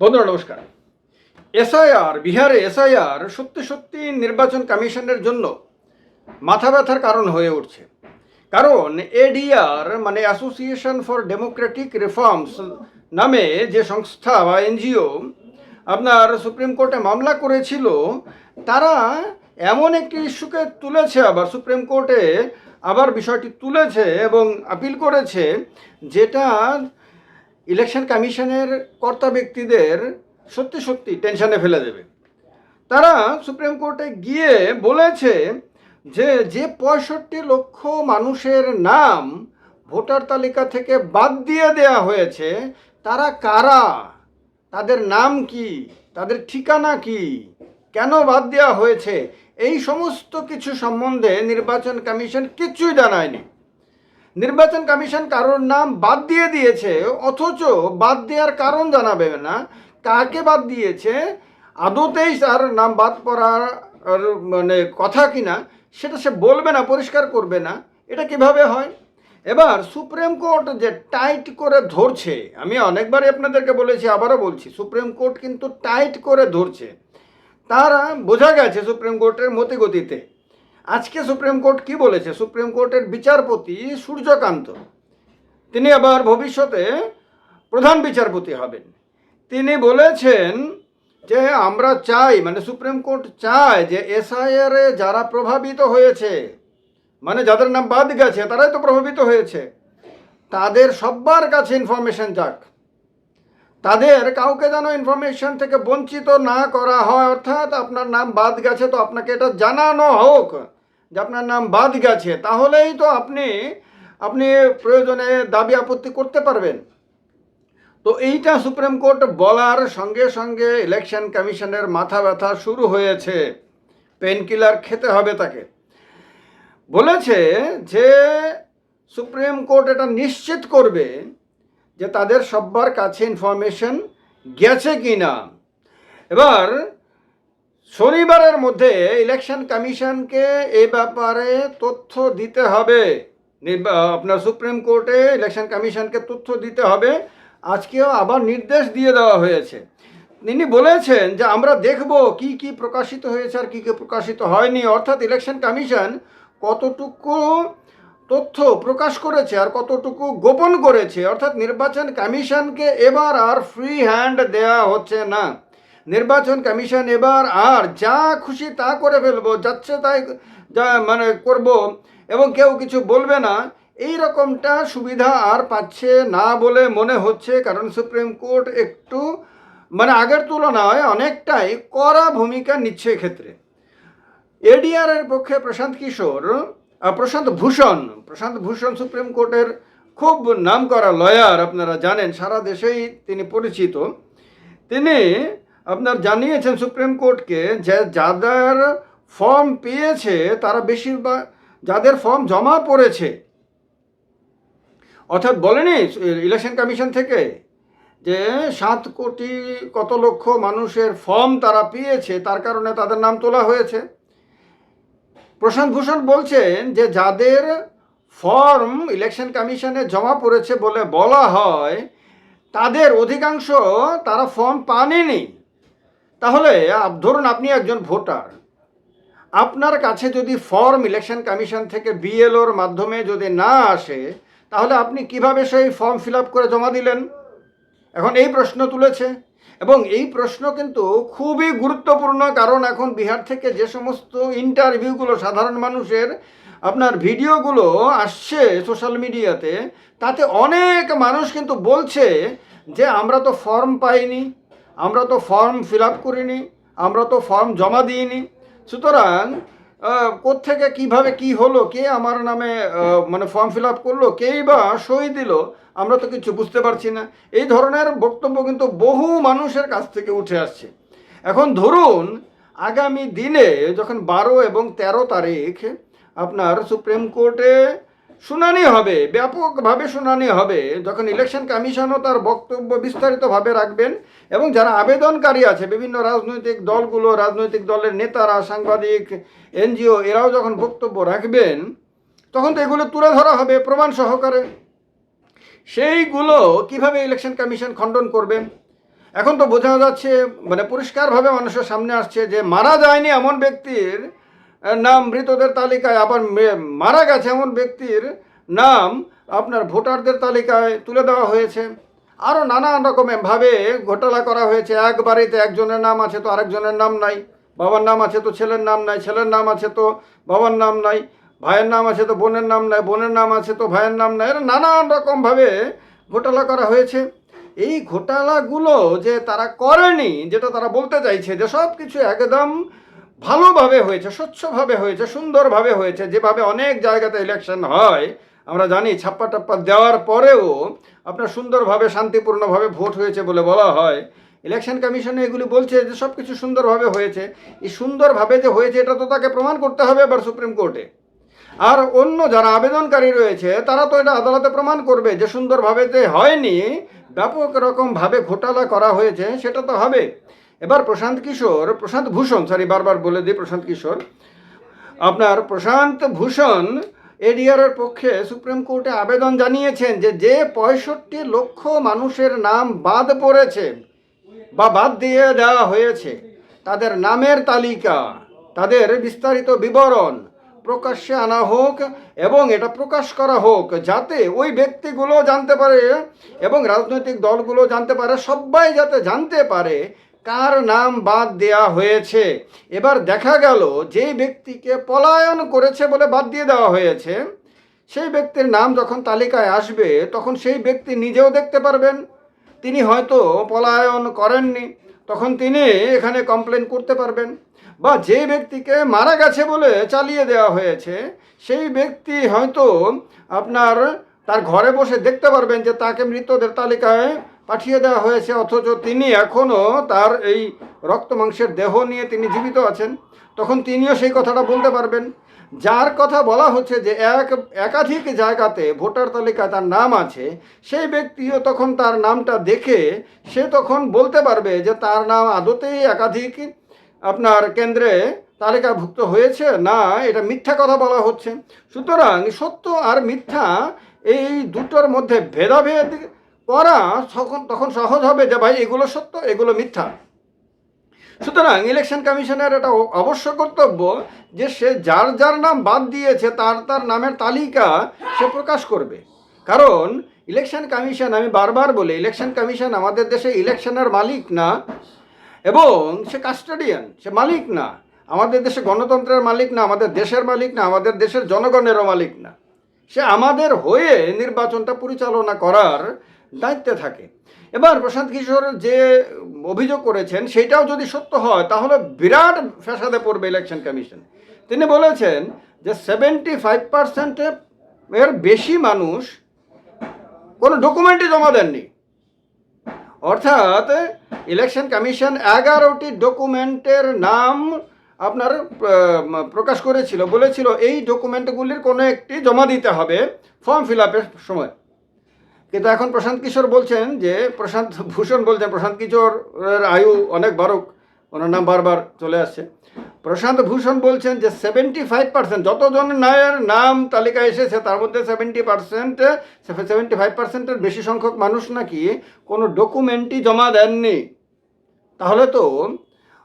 বন্ধুরা, নমস্কার। এসআইআর, বিহারে এসআইআর সত্যি সত্যি নির্বাচন কমিশনের জন্য মাথা ব্যথার কারণ হয়ে উঠছে। কারণ এডিআর মানে অ্যাসোসিয়েশন ফর ডেমোক্রেটিক রিফর্মস নামে যে সংস্থা বা এনজিও আপনার সুপ্রিম কোর্টে মামলা করেছিল, তারা এমন একটি ইস্যুকে তুলেছে আবার, সুপ্রিম কোর্টে আবার বিষয়টি তুলেছে এবং আপিল করেছে, যেটা ইলেকশন কমিশনের কর্তা ব্যক্তিদের সত্যি সত্যি টেনশনে ফেলে দেবে। তারা সুপ্রিম কোর্টে গিয়ে বলেছে যে যে পঁয়ষট্টি লক্ষ মানুষের নাম ভোটার তালিকা থেকে বাদ দিয়ে দেয়া হয়েছে, তারা কারা? তাদের নাম কি? তাদের ঠিকানা কি? কেন বাদ দেওয়া হয়েছে? এই সমস্ত কিছু সম্বন্ধে নির্বাচন কমিশন কিছুই জানায়নি। নির্বাচন কমিশন কারোর নাম বাদ দিয়ে দিয়েছে, অথচ বাদ দেওয়ার কারণ জানাবে না। কাকে বাদ দিয়েছে? আদতেই তার নাম বাদ পড়ার মানে কথা কিনা, সেটা সে বলবে না, পরিষ্কার করবে না। এটা কীভাবে হয়? এবার সুপ্রিম কোর্ট যে টাইট করে ধরছে, আমি অনেকবারই আপনাদেরকে বলেছি, আবারও বলছি, সুপ্রিম কোর্ট কিন্তু টাইট করে ধরছে। তারা বোঝা গেছে সুপ্রিম কোর্টের মতিগতিতে। আজকে সুপ্রিম কোর্ট কি বলেছে? সুপ্রিম কোর্টের বিচারপতি সূর্যকান্ত। তিনি আবার ভবিষ্যতে প্রধান বিচারপতি হবেন। তিনি বলেছেন যে আমরা চাই মানে সুপ্রিম কোর্ট চায় যে এসআইআর যারা প্রভাবিত হয়েছে মানে যাদের নাম বাদ গেছে, তারাই তো প্রভাবিত হয়েছে, তাদের সবার কাছে ইনফরমেশন যাক। তাদের কাউকে যেন ইনফরমেশন থেকে বঞ্চিত না করা হয়, অর্থাৎ আপনার নাম বাদ গেছে, তো আপনাকে এটা জানানো হোক। যে আপনার নাম বাদ গেছে, তাহলেই তো আপনি আপনি প্রয়োজনে দাবি আপত্তি করতে পারবেন। তো এইটা সুপ্রিম কোর্ট বলার সঙ্গে সঙ্গে ইলেকশন কমিশনের মাথা ব্যথা শুরু হয়েছে। পেন কিলার খেতে হবে তাকে। বলেছে যে, সুপ্রিম কোর্ট এটা নিশ্চিত করবে যে তাদের সব্বার কাছে ইনফরমেশন গেছে কি না এবার শনিবারের মধ্যে ইলেকশন কমিশনকে এ ব্যাপারে তথ্য দিতে হবে। আপনার সুপ্রিম কোর্টে ইলেকশন কমিশনকে তথ্য দিতে হবে। আজকেও আবার নির্দেশ দিয়ে দেওয়া হয়েছে। তিনি বলেছেন যে, আমরা দেখব কি কি প্রকাশিত হয়েছে আর কি কি প্রকাশিত হয়নি। অর্থাৎ ইলেকশন কমিশন কতটুকু তথ্য প্রকাশ করেছে আর কতটুকু গোপন করেছে, অর্থাৎ নির্বাচন কমিশনকে এবার আর ফ্রি হ্যান্ড দেয়া হচ্ছে না। নির্বাচন কমিশন এবার আর যা খুশি তা করে ফেলব, যাচ্ছে তাই যা মানে করব এবং কেউ কিছু বলবে না, এই রকমটা সুবিধা আর পাচ্ছে না বলে মনে হচ্ছে। কারণ সুপ্রিম কোর্ট একটু মানে আগের তুলনায় অনেকটাই কড়া ভূমিকা নিচ্ছে ক্ষেত্রে এডিআর এর পক্ষে প্রশান্ত কিশোর প্রশান্ত ভূষণ প্রশান্ত ভূষণ সুপ্রিম কোর্টের খুব নাম করা লয়ার আপনারা জানেন, সারা দেশেই তিনি পরিচিত। তিনি আপনার জানিয়েছেন সুপ্রিম কোর্টকে যে যাদের ফর্ম পেয়েছে, তারা বেশিরভাগ, যাদের ফর্ম জমা পড়েছে, অর্থাৎ বলেনি ইলেকশন কমিশন থেকে যে সাত কোটি কত লক্ষ মানুষের ফর্ম তারা পেয়েছে, তার কারণে তাদের নাম তোলা হয়েছে। প্রশান্ত ভূষণ বলছেন যে যাদের ফর্ম ইলেকশন কমিশনে জমা পড়েছে বলে বলা হয়, তাদের অধিকাংশ তারা ফর্ম পাননি। তাহলে ধরুন আপনি একজন ভোটার। আপনার কাছে যদি ফর্ম ইলেকশন কমিশন থেকে বিএলওর মাধ্যমে যদি না আসে, তাহলে আপনি কীভাবে সেই ফর্ম ফিল করে জমা দিলেন? এখন এই প্রশ্ন তুলেছে। এবং এই প্রশ্ন কিন্তু খুবই গুরুত্বপূর্ণ, কারণ এখন বিহার থেকে যে সমস্ত ইন্টারভিউগুলো সাধারণ মানুষের, আপনার ভিডিওগুলো আসছে সোশ্যাল মিডিয়াতে তাতে অনেক মানুষ কিন্তু বলছে যে আমরা তো ফর্ম পাইনি। আমরা তো ফর্ম ফিল আপ করিনি আমরা তো ফর্ম জমা দিইনি। সুতরাং আহ, কোত্থেকে কীভাবে কি হলো কে আমার নামে মানে ফর্ম ফিল আপ করল কেই বা সই দিল আমরা তো কিছু বুঝতে পারছি না। এই ধরনের বক্তব্য কিন্তু বহু মানুষের কাছ থেকে উঠে আসছে। এখন ধরুন আগামী দিনে যখন বারো এবং তেরো তারিখ আপনার সুপ্রিম কোর্টে শুনানি হবে, ব্যাপকভাবে শুনানি হবে। যখন ইলেকশন কমিশনও তার বক্তব্য বিস্তারিতভাবে রাখবেন এবং যারা আবেদনকারী আছে, বিভিন্ন রাজনৈতিক দলগুলো, রাজনৈতিক দলের নেতারা, সাংবাদিক, এনজিও, এরাও যখন বক্তব্য রাখবেন, তখন তো এগুলো তুলে ধরা হবে প্রমাণ সহকারে। সেইগুলো কীভাবে ইলেকশন কমিশন খণ্ডন করবেন এখন তো বোঝা যাচ্ছে মানে পরিষ্কারভাবে মানুষের সামনে আসছে যে মারা যায়নি এমন ব্যক্তির নাম মৃতদের তালিকায় আবার মারা গেছে এমন ব্যক্তির নাম আপনার ভোটারদের তালিকায় তুলে দেওয়া হয়েছে। আরও নানান রকমের ভাবে ঘোটালা করা হয়েছে। এক বাড়িতে একজনের নাম আছে তো আরেকজনের নাম নাই। বাবার নাম আছে তো ছেলের নাম নাই, ছেলের নাম আছে তো বাবার নাম নাই, ভাইয়ের নাম আছে তো বোনের নাম নাই, বোনের নাম আছে তো ভাইয়ের নাম নাই। এরা নানান রকমভাবে ঘোটালা করা হয়েছে। এই ঘোটালাগুলো যে তারা করেনি, যেটা তারা বলতে চাইছে যে সব কিছু একদম ভালোভাবে হয়েছে, স্বচ্ছভাবে হয়েছে, সুন্দরভাবে হয়েছে, যেভাবে অনেক জায়গাতে ইলেকশন হয়, আমরা জানি ছাপ্পা টাপ্পা দেওয়ার পরেও আপনার সুন্দরভাবে, শান্তিপূর্ণভাবে ভোট হয়েছে বলে বলা হয়। ইলেকশন কমিশনে এগুলি বলছে যে সব কিছু সুন্দরভাবে হয়েছে। এই সুন্দরভাবে যে হয়েছে, এটা তো তাকে প্রমাণ করতে হবে এবার সুপ্রিম কোর্টে আর অন্য যারা আবেদনকারী রয়েছে, তারা তো এটা আদালতে প্রমাণ করবে যে সুন্দরভাবে যে হয়নি, ব্যাপক রকমভাবে ঘোটালা করা হয়েছে, সেটা তো হবে। এবার প্রশান্ত কিশোর, প্রশান্ত ভূষণ সরি বারবার বলে দিই প্রশান্ত কিশোর। আপনার প্রশান্ত ভূষণ এডিআরের পক্ষে সুপ্রিম কোর্টে আবেদন জানিয়েছেন যে যে পঁয়ষট্টি লক্ষ মানুষের নাম বাদ পড়েছে বা বাদ দিয়ে দেওয়া হয়েছে, তাদের নামের তালিকা, তাদের বিস্তারিত বিবরণ প্রকাশ্যে আনা হোক এবং এটা প্রকাশ করা হোক, যাতে ওই ব্যক্তিগুলো জানতে পারে এবং রাজনৈতিক দলগুলো জানতে পারে, সবাই যাতে জানতে পারে কার নাম বাদ দেয়া হয়েছে? এবার দেখা গেল যেই ব্যক্তিকে পলায়ন করেছে বলে বাদ দিয়ে দেওয়া হয়েছে, সেই ব্যক্তির নাম যখন তালিকায় আসবে, তখন সেই ব্যক্তি নিজেও দেখতে পারবেন। তিনি হয়তো পলায়ন করেননি, তখন তিনি এখানে কমপ্লেন করতে পারবেন। বা যে ব্যক্তিকে মারা গেছে বলে চালিয়ে দেওয়া হয়েছে, সেই ব্যক্তি হয়তো আপনার তার ঘরে বসে দেখতে পারবেন যে তাকে মৃতদের তালিকায় পাঠিয়ে দেওয়া হয়েছে, অথচ তিনি এখনও তার এই রক্ত মাংসের দেহ নিয়ে তিনি জীবিত আছেন। তখন তিনিও সেই কথাটা বলতে পারবেন। যার কথা বলা হচ্ছে যে এক, একাধিক জায়গাতে ভোটার তালিকায় তার নাম আছে, সেই ব্যক্তিও তখন তার নামটা দেখে সে তখন বলতে পারবে যে তার নাম আদতেই একাধিক, আপনার কেন্দ্রে তালিকাভুক্ত হয়েছে না, এটা মিথ্যা কথা বলা হচ্ছে। সুতরাং সত্য আর মিথ্যা এই দুটোর মধ্যে ভেদাভেদ করা তখন তখন সহজ হবে যে ভাই, এগুলো সত্য, এগুলো মিথ্যা। সুতরাং ইলেকশন কমিশনের এটা অবশ্য কর্তব্য যে সে যার যার নাম বাদ দিয়েছে, তার তার নামের তালিকা সে প্রকাশ করবে। কারণ ইলেকশন কমিশন আমি বারবার বলি ইলেকশন কমিশন আমাদের দেশে ইলেকশনের মালিক না, এবং সে কাস্টাডিয়ান সে মালিক না। আমাদের দেশে গণতন্ত্রের মালিক না, আমাদের দেশের মালিক না, আমাদের দেশের জনগণেরও মালিক না। সে আমাদের হয়ে নির্বাচনটা পরিচালনা করার দায়িত্বে থাকে। এবার প্রশান্ত কিশোর যে অভিযোগ করেছেন সেটাও যদি সত্য হয়, তাহলে বিরাট ফ্যাসাদে পড়বে ইলেকশন কমিশন তিনি বলেছেন যে সেভেন্টি ফাইভ এর বেশি মানুষ কোনো ডকুমেন্টই জমা দেননি। অর্থাৎ ইলেকশন কমিশন এগারোটি ডকুমেন্টের নাম আপনার প্রকাশ করেছিল, বলেছিল এই ডকুমেন্টগুলির কোনো একটি জমা দিতে হবে ফর্ম ফিল আপের সময়। কিন্তু এখন প্রশান্ত কিশোর বলছেন যে, প্রশান্ত ভূষণ বলছেন, প্রশান্ত কিশোরের আয়ু অনেক বারক ওনার নাম বারবার চলে আসছে। প্রশান্ত ভূষণ বলছেন যে সেভেন্টি ফাইভ পার্সেন্ট যতজন নায়ের নাম তালিকায় এসেছে, তার মধ্যে সেভেন্টি পার্সেন্ট সেভেন্টি ফাইভ পার্সেন্টের বেশি সংখ্যক মানুষ নাকি কোনো ডকুমেন্টই জমা দেননি। তাহলে তো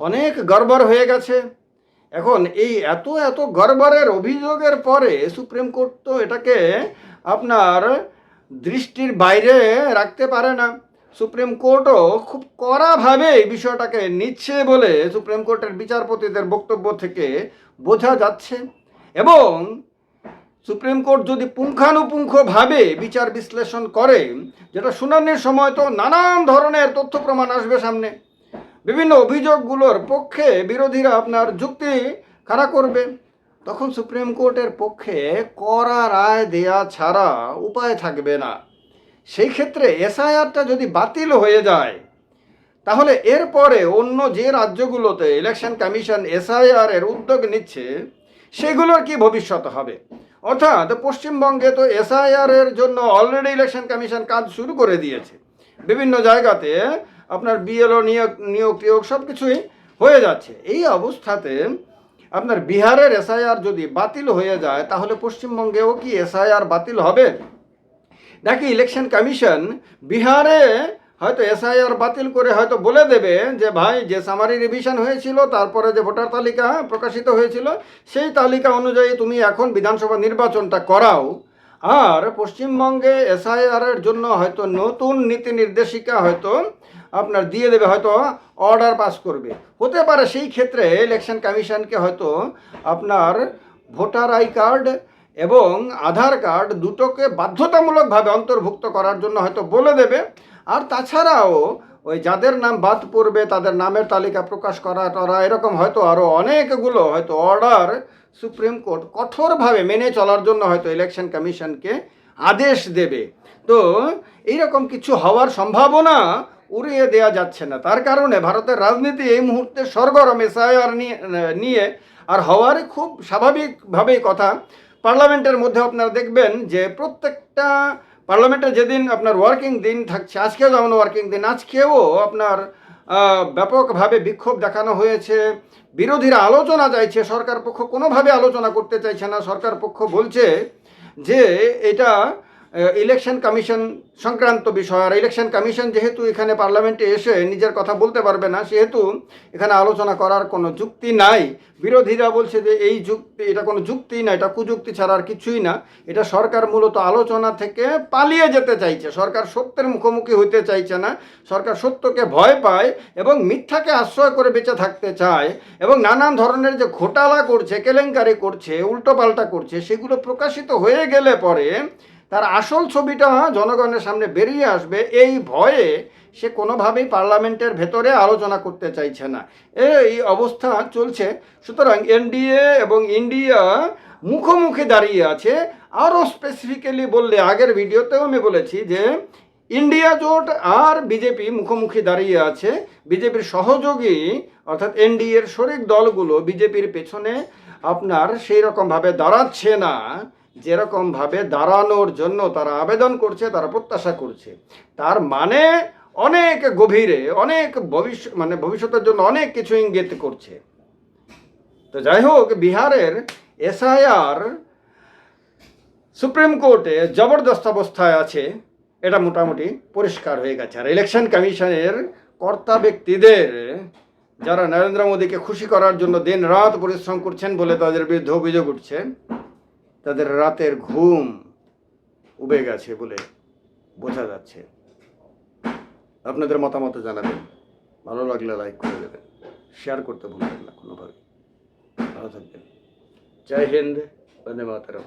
অনেক গড়বড় হয়ে গেছে। এখন এই এত এত গড়বড়ের অভিযোগের পরে সুপ্রিম কোর্ট তো এটাকে আপনার দৃষ্টির বাইরে রাখতে পারে না। সুপ্রিম কোর্টও খুব কড়াভাবে এই বিষয়টাকে নিচ্ছে বলে সুপ্রিম কোর্টের বিচারপতিদের বক্তব্য থেকে বোঝা যাচ্ছে। এবং সুপ্রিম কোর্ট যদি পুঙ্খানুপুঙ্খভাবে বিচার বিশ্লেষণ করে, যেটা শুনানির সময় তো নানান ধরনের তথ্য প্রমাণ আসবে সামনে। বিভিন্ন অভিযোগগুলোর পক্ষে বিরোধীরা আপনার যুক্তি খাড়া করবে। তখন সুপ্রিম কোর্টের পক্ষে করা রায় দেয়া ছাড়া উপায় থাকবে না। সেই ক্ষেত্রে এসআইআরটা যদি বাতিল হয়ে যায়, তাহলে এরপরে অন্য যে রাজ্যগুলোতে ইলেকশন কমিশন এসআইআর এর উদ্যোগ নিচ্ছে, সেগুলোর কি ভবিষ্যৎ হবে? অর্থাৎ পশ্চিমবঙ্গে তো এসআইআর এর জন্য অলরেডি ইলেকশন কমিশন কাজ শুরু করে দিয়েছে। বিভিন্ন জায়গাতে আপনার বিএলও নিয়োগ নিয়োগ টিয়োগ সব কিছুই হয়ে যাচ্ছে। এই অবস্থাতে আপনার বিহারের এসআইআর যদি বাতিল হয়ে যায়, তাহলে পশ্চিমবঙ্গেও কি এসআইআর বাতিল হবে? নাকি ইলেকশন কমিশন বিহারে হয়তো এসআইআর বাতিল করে হয়তো বলে দেবে যে, ভাই, যে সামারি রিভিশন হয়েছিল, তারপরে যে ভোটার তালিকা প্রকাশিত হয়েছিল, সেই তালিকা অনুযায়ী তুমি এখন বিধানসভা নির্বাচনটা করাও। আর পশ্চিমবঙ্গে এসআইআর এর জন্য হয়তো নতুন নীতি নির্দেশিকা হয়তো আপনার দিয়ে দেবে, হয়তো অর্ডার পাস করবে। হতে পারে সেই ক্ষেত্রে ইলেকশন কমিশনকে হয়তো আপনার ভোটার আই কার্ড এবং আধার কার্ড দুটোকে বাধ্যতামূলকভাবে অন্তর্ভুক্ত করার জন্য হয়তো বলে দেবে। আর তাছাড়াও ওই যাদের নাম বাদ পড়বে, তাদের নামের তালিকা প্রকাশ করা টরা, এরকম হয়তো আরও অনেকগুলো হয়তো অর্ডার সুপ্রিম কোর্ট কঠোরভাবে মেনে চলার জন্য হয়তো ইলেকশন কমিশনকে আদেশ দেবে। তো এইরকম কিছু হওয়ার সম্ভাবনা উড়িয়ে দেওয়া যাচ্ছে না। তার কারণে ভারতের রাজনীতি এই মুহূর্তে সরগরম এসআইআর নিয়ে নিয়ে, আর হওয়ারই খুব স্বাভাবিকভাবেই কথা। পার্লামেন্টের মধ্যে আপনারা দেখবেন যে প্রত্যেকটা পার্লামেন্টে যেদিন আপনার ওয়ার্কিং দিন থাকছে, আজকেও যেমন ওয়ার্কিং দিন, আজকেও আপনার ব্যাপকভাবে বিক্ষোভ দেখানো হয়েছে। বিরোধীরা আলোচনা চাইছে, সরকার পক্ষ কোনোভাবে আলোচনা করতে চাইছে না। সরকার পক্ষ বলছে যে এটা ইলেকশন কমিশন সংক্রান্ত বিষয়, আর ইলেকশন কমিশন যেহেতু এখানে পার্লামেন্টে এসে নিজের কথা বলতে পারবে না, সেহেতু এখানে আলোচনা করার কোনো যুক্তি নাই। বিরোধীরা বলছে যে এই যুক্তি, এটা কোনো যুক্তি না, এটা কুযুক্তি ছাড়া আর কিছুই না। এটা সরকার মূলত আলোচনা থেকে পালিয়ে যেতে চাইছে। সরকার সত্যের মুখোমুখি হইতে চাইছে না। সরকার সত্যকে ভয় পায় এবং মিথ্যাকে আশ্রয় করে বেঁচে থাকতে চায় এবং নানান ধরনের যে ঘোটালা করছে, কেলেঙ্কারি করছে, উল্টোপাল্টা করছে, সেগুলো প্রকাশিত হয়ে গেলে পরে তার আসল ছবিটা জনগণের সামনে বেরিয়ে আসবে, এই ভয়ে সে কোনোভাবেই পার্লামেন্টের ভেতরে আলোচনা করতে চাইছে না। এই অবস্থা চলছে। সুতরাং এনডিএ এবং ইন্ডিয়া মুখোমুখি দাঁড়িয়ে আছে। আরও স্পেসিফিক্যালি বললে, আগের ভিডিওতেও আমি বলেছি যে, ইন্ডিয়া জোট আর বিজেপি মুখোমুখি দাঁড়িয়ে আছে। বিজেপির সহযোগী, অর্থাৎ এনডিএর শরিক দলগুলো বিজেপির পেছনে আপনার সেই রকমভাবে দাঁড়াচ্ছে না। যেরকমভাবে দাঁড়ানোর জন্য তারা আবেদন করছে, তারা প্রত্যাশা করছে। তার মানে অনেক গভীরে, অনেক ভবিষ্যৎ মানে ভবিষ্যতের জন্য অনেক কিছু ইঙ্গিত করছে। তো যাই হোক, বিহারের এসআইআর সুপ্রিম কোর্টে জবরদস্ত অবস্থায় আছে। এটা মোটামুটি পরিষ্কার হয়ে গেছে। আর ইলেকশন কমিশনের কর্তা ব্যক্তিদের, যারা নরেন্দ্র মোদীকে খুশি করার জন্য দিন রাত পরিশ্রম করছেন বলে তাদের বিরুদ্ধে অভিযোগ উঠছে। তাদের রাতের ঘুম উবে গেছে বলে বোঝা যাচ্ছে। আপনাদের মতামত জানাবেন। ভালো লাগলে লাইক করে দেবেন। শেয়ার করতে ভুলবেন না কোনোভাবে ভালো থাকবেন। জয় হিন্দ, বন্দে মাতারম।